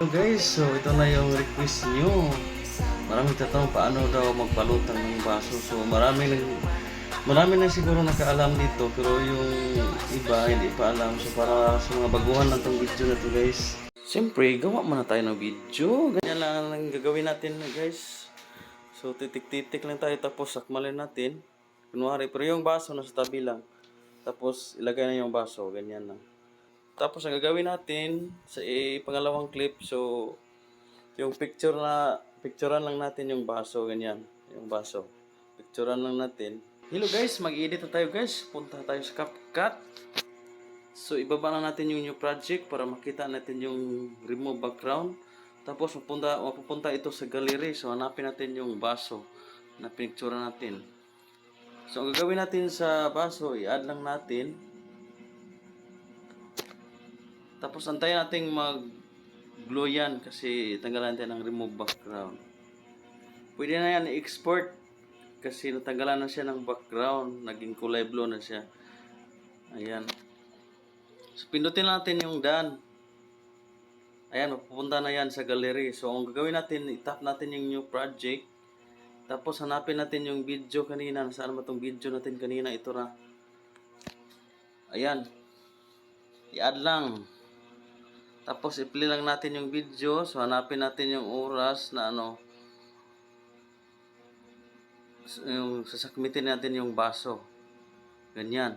So guys, so ito na yung request nyo. Maraming tatanong paano daw magpalutang ng baso. So marami nang marami na siguro nakaalam dito pero yung iba hindi pa alam. So para sa mga baguhan na tong video na to guys. Siyempre, gawa muna tayo ng video. Ganyan lang ang gagawin natin guys. So titik-titik lang tayo tapos sakmalin natin. Kunwari, pero yung baso nasa tabi lang. Tapos ilagay na yung baso, ganyan lang. Tapos ang gagawin natin sa pangalawang clip, so yung picture na picturean lang natin yung baso ganyan, yung baso. Picturean lang natin. Hello guys, mag-edit na tayo guys. Punta tayo sa CapCut. So ibaba na natin yung new project para makita natin yung remove background. Tapos mapunta, mapupunta ito sa gallery. So hanapin natin yung baso na pinicture natin. So ang gagawin natin sa baso, i-add lang natin tapos antayin natin mag glue yan kasi tanggalan natin ng remove background. Pwede na yan i-export kasi natanggalan na siya ng background. Naging kulay blue na siya. Ayan. So pindutin natin yung done. Ayan, pupunta na yan sa gallery. So ang gagawin natin, itap natin yung new project. Tapos hanapin natin yung video kanina. Saan ba itong video natin kanina? Ito na. Ayan. I-add lang. Tapos i-play lang natin yung video. So hanapin natin yung oras na ano yung sasakmitin natin yung baso. Ganyan.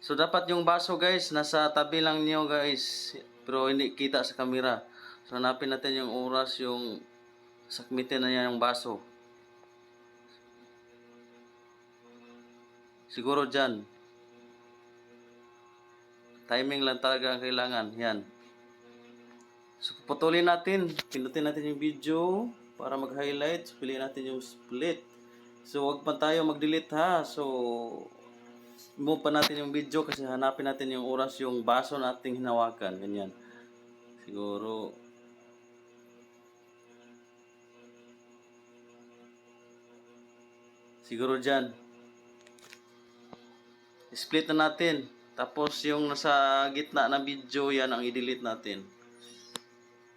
So dapat yung baso guys nasa tabi lang niyo guys. Pero hindi kita sa camera. So hanapin natin yung oras yung sakmitin na niya yung baso. Siguro dyan. Timing lang talaga ang kailangan. Yan. So, putulin natin. Pindutin natin yung video para mag-highlight. Piliin natin yung split. So, wag pa tayo mag-delete ha. So, move pa natin yung video kasi hanapin natin yung oras yung baso nating hinawakan. Ganyan. Siguro, siguro dyan. Split na natin. Tapos yung nasa gitna ng video, yan ang i-delete natin.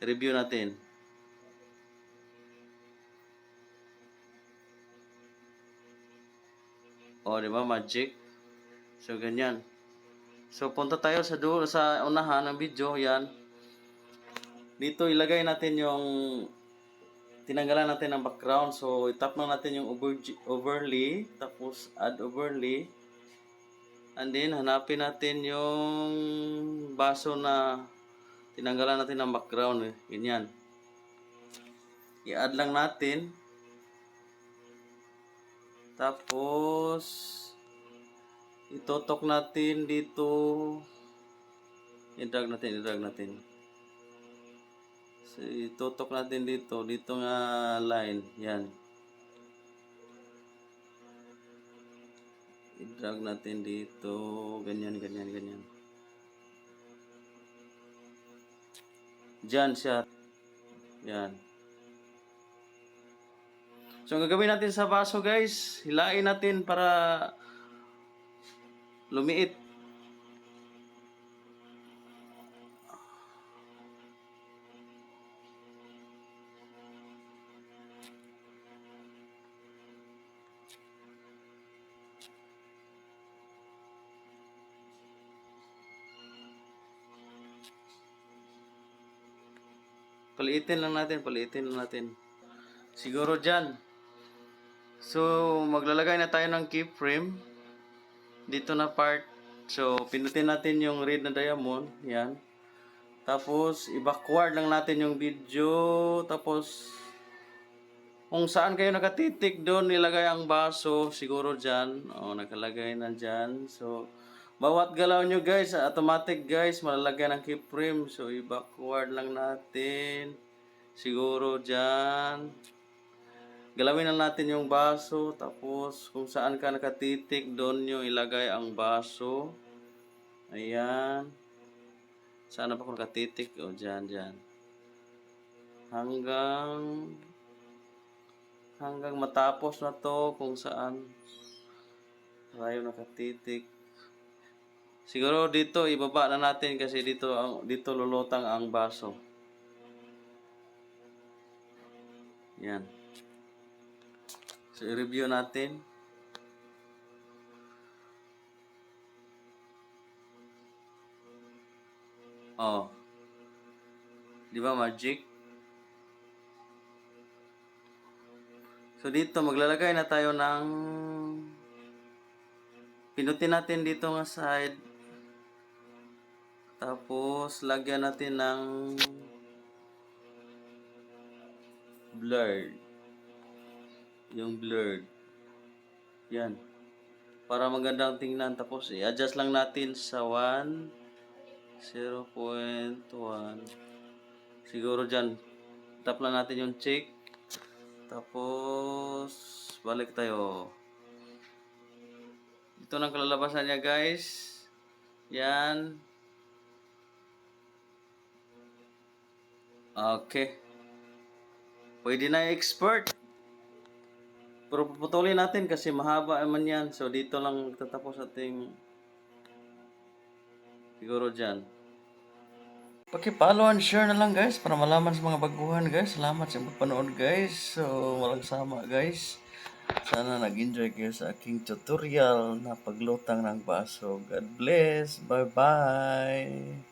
Review natin. O, di ba? Magic. So, ganyan. So, punta tayo sa dulo, sa unahan ng video. Yan. Dito, ilagay natin yung tinanggalan natin ng background. So, itap na natin yung over- overlay. Tapos, add overlay. And then, hanapin natin yung baso na tinanggalan natin ng background. Eh. Ganyan. I-add lang natin. Tapos, itotok natin dito. I-drag natin, i-drag natin. So, itotok natin dito. Dito nga line. Yan. I-drag natin dito. Ganyan, ganyan, ganyan. Diyan siya. Yan. So, ang gagawin natin sa baso, guys, hilain natin para lumiit. Paliitin lang natin, paliitin lang natin. Siguro dyan. So, maglalagay na tayo ng keyframe. Dito na part. So, pinutin natin yung red na diamond. Yan. Tapos, i-backward lang natin yung video. Tapos, kung saan kayo nakatitik, doon nilagay ang baso. Siguro dyan. O, nakalagay na dyan. So, bawat galaw nyo guys, automatic guys, malalagay ng keyframe. So, i-backward lang natin. Siguro dyan. Galawin na natin yung baso. Tapos, kung saan ka nakatitik, doon nyo ilagay ang baso. Ayan. Saan na ba ako nakatitik? O, dyan, dyan. Hanggang hanggang matapos na to kung saan tayo nakatitik. Siguro dito ibaba na natin kasi dito ang dito lulutang ang baso. Yan. So i-review natin. Oh. Di ba magic? So dito maglalagay na tayo ng pinutin natin dito nga side tapos lagyan natin ng blurred. Yung blurred. Yan. Para magandang tingnan. Tapos i-adjust lang natin sa 1 0.1 siguro dyan tap lang natin yung check tapos balik tayo ito nang kalalabasan niya guys yan okay pwede na expert pero puputulin natin kasi mahaba naman yan so dito lang tatapos ating Siguro dyan. Paki-follow and share na lang guys para malaman sa mga baguhan guys. Salamat sa pagpanood guys. So, walang sama guys. Sana nag-enjoy kayo sa aking tutorial na paglutang ng baso. God bless. Bye-bye.